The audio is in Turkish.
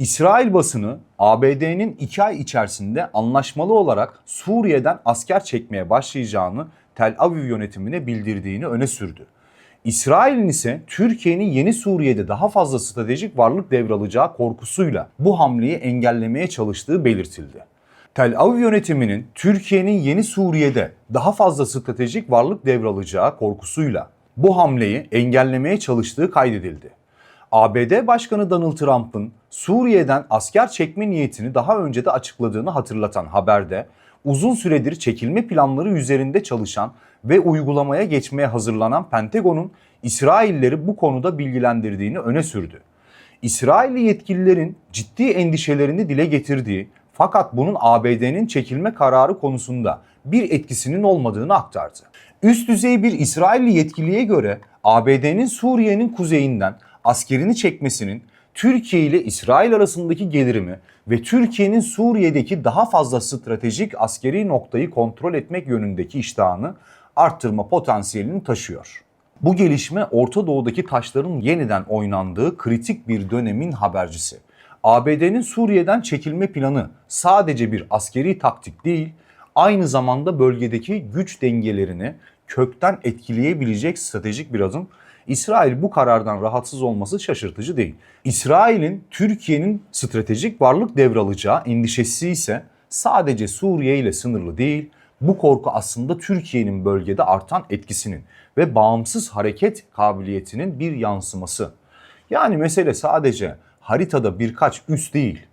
İsrail basını ABD'nin 2 ay içerisinde anlaşmalı olarak Suriye'den asker çekmeye başlayacağını Tel Aviv yönetimine bildirdiğini öne sürdü. İsrail'in ise Türkiye'nin yeni Suriye'de daha fazla stratejik varlık devralacağı korkusuyla bu hamleyi engellemeye çalıştığı belirtildi. Tel Aviv yönetiminin Türkiye'nin yeni Suriye'de daha fazla stratejik varlık devralacağı korkusuyla bu hamleyi engellemeye çalıştığı kaydedildi. ABD Başkanı Donald Trump'ın Suriye'den asker çekme niyetini daha önce de açıkladığını hatırlatan haberde uzun süredir çekilme planları üzerinde çalışan ve uygulamaya geçmeye hazırlanan Pentagon'un İsrailleri bu konuda bilgilendirdiğini öne sürdü. İsrailli yetkililerin ciddi endişelerini dile getirdiği fakat bunun ABD'nin çekilme kararı konusunda bir etkisinin olmadığını aktardı. Üst düzey bir İsrailli yetkiliye göre ABD'nin Suriye'nin kuzeyinden askerini çekmesinin Türkiye ile İsrail arasındaki gelirimi ve Türkiye'nin Suriye'deki daha fazla stratejik askeri noktayı kontrol etmek yönündeki iştahını arttırma potansiyelini taşıyor. Bu gelişme Orta Doğu'daki taşların yeniden oynandığı kritik bir dönemin habercisi. ABD'nin Suriye'den çekilme planı sadece bir askeri taktik değil, aynı zamanda bölgedeki güç dengelerini kökten etkileyebilecek stratejik bir adım. İsrail bu karardan rahatsız olması şaşırtıcı değil. İsrail'in Türkiye'nin stratejik varlık devralacağı endişesi ise sadece Suriye ile sınırlı değil, bu korku aslında Türkiye'nin bölgede artan etkisinin ve bağımsız hareket kabiliyetinin bir yansıması. Yani mesele sadece haritada birkaç üs değil.